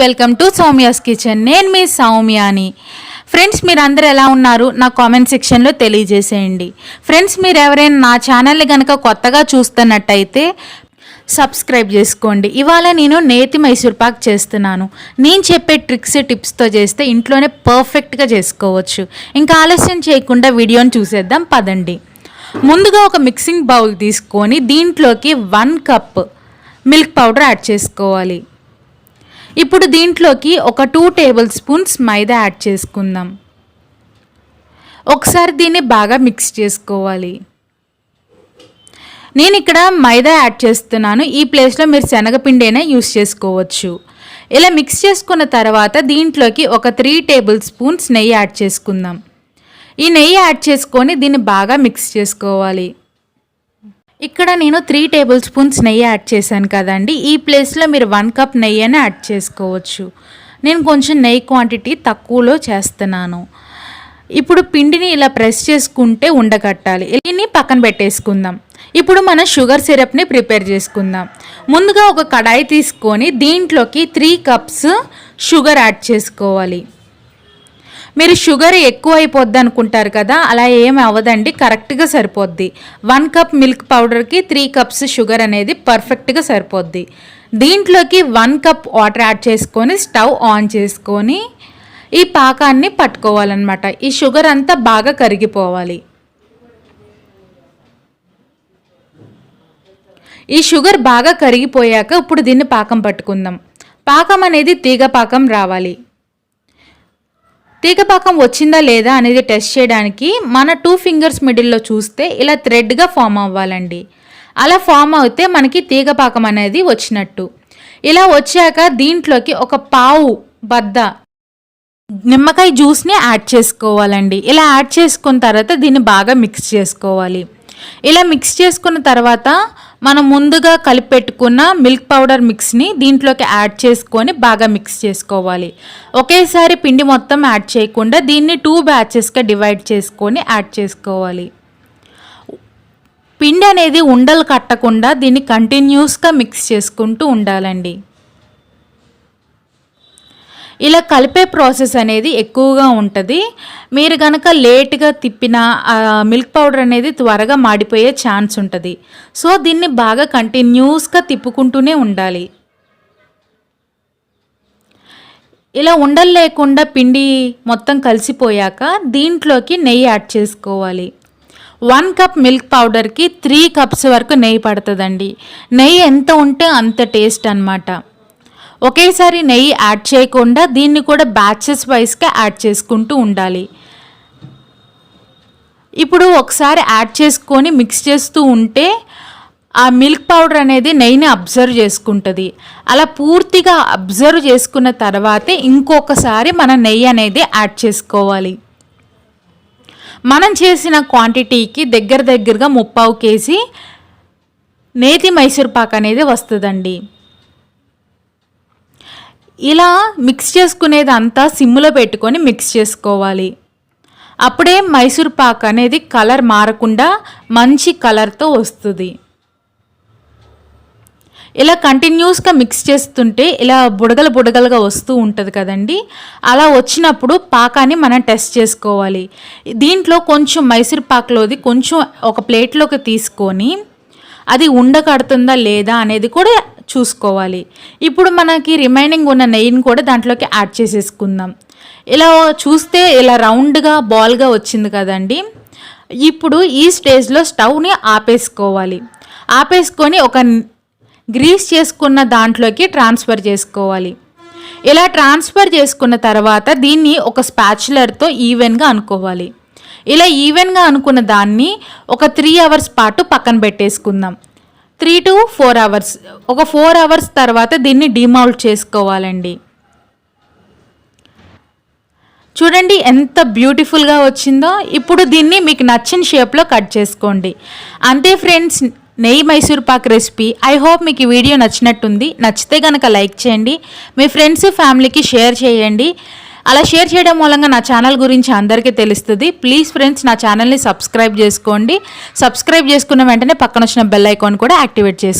Welcome to Soumya's kitchen. నేను మీ సౌమ్యాని. Friends మీరు అందరు ఎలా ఉన్నారు? నా కామెంట్ సెక్షన్లో తెలియజేసేయండి. ఫ్రెండ్స్ మీరు ఎవరైనా నా ఛానల్ని కనుక కొత్తగా చూస్తున్నట్టయితే సబ్స్క్రైబ్ చేసుకోండి. ఇవాళ నేను నేతి మైసూర్ పాక్ చేస్తున్నాను. నేను చెప్పే ట్రిక్స్ టిప్స్తో చేస్తే ఇంట్లోనే పర్ఫెక్ట్గా చేసుకోవచ్చు. ఇంకా ఆలస్యం చేయకుండా వీడియోని చూసేద్దాం పదండి. ముందుగా ఒక మిక్సింగ్ బౌల్ తీసుకొని దీంట్లోకి one cup milk powder add చేసుకోవాలి. ఇప్పుడు దీంట్లోకి ఒక two table spoons maida add చేసుకుందాం. ఒకసారి దీన్ని బాగా మిక్స్ చేసుకోవాలి. నేను ఇక్కడ మైదా యాడ్ చేస్తున్నాను. ఈ ప్లేస్లో మీరు శనగపిండేనే యూస్ చేసుకోవచ్చు. ఇలా మిక్స్ చేసుకున్న తర్వాత దీంట్లోకి ఒక త్రీ టేబుల్ స్పూన్స్ నెయ్యి యాడ్ చేసుకుందాం. ఈ నెయ్యి యాడ్ చేసుకొని దీన్ని బాగా మిక్స్ చేసుకోవాలి. ఇక్కడ నేను త్రీ టేబుల్ స్పూన్స్ నెయ్యి యాడ్ చేశాను కదండి. ఈ ప్లేస్లో మీరు వన్ కప్ నెయ్యి అని యాడ్ చేసుకోవచ్చు. నేను కొంచెం నెయ్యి క్వాంటిటీ తక్కువలో చేస్తున్నాను. ఇప్పుడు పిండిని ఇలా ప్రెస్ చేసుకుంటే ఉండకట్టాలి దీన్ని పక్కన పెట్టేసుకుందాం. ఇప్పుడు మనం షుగర్ సిరప్ని ప్రిపేర్ చేసుకుందాం. ముందుగా ఒక కడాయి తీసుకొని దీంట్లోకి త్రీ కప్స్ షుగర్ యాడ్ చేసుకోవాలి. మీరు షుగర్ ఎక్కువ అయిపోద్ది అనుకుంటారు కదా అలా ఏమి అవ్వదండి కరెక్ట్గా సరిపోద్ది. వన్ కప్ మిల్క్ పౌడర్కి త్రీ కప్స్ షుగర్ అనేది పర్ఫెక్ట్గా సరిపోద్ది. దీంట్లోకి వన్ కప్ వాటర్ యాడ్ చేసుకొని స్టవ్ ఆన్ చేసుకొని ఈ పాకాన్ని పట్టుకోవాలన్నమాట. ఈ షుగర్ అంతా బాగా కరిగిపోవాలి. ఈ షుగర్ బాగా కరిగిపోయాక ఇప్పుడు దీన్ని పాకం పట్టుకుందాం. పాకం అనేది తీగ పాకం రావాలి. తీగపాకం వచ్చిందా లేదా అనేది టెస్ట్ చేయడానికి మన టూ ఫింగర్స్ మిడిల్లో చూస్తే ఇలా థ్రెడ్గా ఫామ్ అవ్వాలండి. అలా ఫామ్ అయితే మనకి తీగపాకం అనేది వచ్చినట్టు. ఇలా వచ్చాక దీంట్లోకి ఒక పావు బద్ద నిమ్మకాయ జ్యూస్ని యాడ్ చేసుకోవాలండి. ఇలా యాడ్ చేసుకున్న తర్వాత దీన్ని బాగా మిక్స్ చేసుకోవాలి. ఇలా మిక్స్ చేసుకున్న తర్వాత మనం ముందుగా కలిపి పెట్టుకున్న మిల్క్ పౌడర్ మిక్స్ని దీంట్లోకి యాడ్ చేసుకొని బాగా మిక్స్ చేసుకోవాలి. ఒకేసారి పిండి మొత్తం యాడ్ చేయకుండా దీన్ని టూ బ్యాచెస్గా డివైడ్ చేసుకొని యాడ్ చేసుకోవాలి. పిండి అనేది ఉండలు కట్టకుండా దీన్ని కంటిన్యూస్గా మిక్స్ చేసుకుంటూ ఉండాలండి. ఇలా కలిపే ప్రాసెస్ అనేది ఎక్కువగా ఉంటుంది. మీరు కనుక లేట్గా తిప్పిన మిల్క్ పౌడర్ అనేది త్వరగా మాడిపోయే ఛాన్స్ ఉంటుంది. సో దీన్ని బాగా కంటిన్యూస్గా తిప్పుకుంటూనే ఉండాలి. ఇలా ఉండలు లేకుండా పిండి మొత్తం కలిసిపోయాక దీంట్లోకి నెయ్యి యాడ్ చేసుకోవాలి. వన్ కప్ మిల్క్ పౌడర్కి త్రీ కప్స్ వరకు నెయ్యి పడుతుందండి. నెయ్యి ఎంత ఉంటే అంత టేస్ట్ అనమాట ఒకేసారి నెయ్యి యాడ్ చేయకుండా దీన్ని కూడా బ్యాచెస్ వైస్గా యాడ్ చేసుకుంటూ ఉండాలి. ఇప్పుడు ఒకసారి యాడ్ చేసుకొని మిక్స్ చేస్తూ ఉంటే ఆ మిల్క్ పౌడర్ అనేది నెయ్యిని అబ్జర్వ్ చేసుకుంటుంది. అలా పూర్తిగా అబ్జర్వ్ చేసుకున్న తర్వాతే ఇంకొకసారి మన నెయ్యి అనేది యాడ్ చేసుకోవాలి. మనం చేసిన క్వాంటిటీకి దగ్గర దగ్గరగా ముప్పావు కేజీ నేతి మైసూర్ పాక్ అనేది వస్తుందండి. ఇలా మిక్స్ చేసుకునేది అంతా సిమ్లో పెట్టుకొని మిక్స్ చేసుకోవాలి. అప్పుడే మైసూర్ పాక్ అనేది కలర్ మారకుండా మంచి కలర్తో వస్తుంది. ఇలా కంటిన్యూస్గా మిక్స్ చేస్తుంటే ఇలా బుడగలు బుడగలుగా వస్తూ ఉంటుంది కదండి. అలా వచ్చినప్పుడు పాకాన్ని మనం టెస్ట్ చేసుకోవాలి. దీంట్లో కొంచెం మైసూర్ పాక్లోది కొంచెం ఒక ప్లేట్లోకి తీసుకొని అది ఉండకడుతుందా లేదా అనేది కూడా చూసుకోవాలి. ఇప్పుడు మనకి రిమైనింగ్ ఉన్న నెయ్యిని కూడా దాంట్లోకి యాడ్ చేసేసుకుందాం. ఇలా చూస్తే ఇలా రౌండ్గా బాల్గా వచ్చింది కదండి. ఇప్పుడు ఈ స్టేజ్లో స్టవ్ని ఆపేసుకోవాలి. ఆపేసుకొని ఒక గ్రీస్ చేసుకున్న దాంట్లోకి ట్రాన్స్ఫర్ చేసుకోవాలి. ఇలా ట్రాన్స్ఫర్ చేసుకున్న తర్వాత దీన్ని ఒక స్పాచులర్తో ఈవెన్గా అనుకోవాలి. ఇలా ఈవెన్గా అనుకున్న దాన్ని ఒక త్రీ అవర్స్ పాటు పక్కన పెట్టేసుకుందాం. త్రీ టు ఫోర్ అవర్స్ ఒక ఫోర్ అవర్స్ తర్వాత దీన్ని డిమౌల్ట్ చేసుకోవాలండి. చూడండి ఎంత బ్యూటిఫుల్గా వచ్చిందో. ఇప్పుడు దీన్ని మీకు నచ్చిన షేప్లో కట్ చేసుకోండి. అంతే ఫ్రెండ్స్ నెయ్యి Mysore pak recipe. I hope మీకు ఈ వీడియో నచ్చినట్టుంది. నచ్చితే కనుక లైక్ చేయండి. మీ ఫ్రెండ్స్ ఫ్యామిలీకి షేర్ చేయండి. అలా షేర్ చేయడం మూలంగా నా ఛానల్ గురించి అందరికీ తెలుస్తుంది. ప్లీజ్ ఫ్రెండ్స్ నా ఛానల్ని సబ్స్క్రైబ్ చేసుకోండి. సబ్స్క్రైబ్ చేసుకున్న వెంటనే పక్కన వచ్చిన బెల్ ఐకాన్ కూడా యాక్టివేట్ చేసుకోండి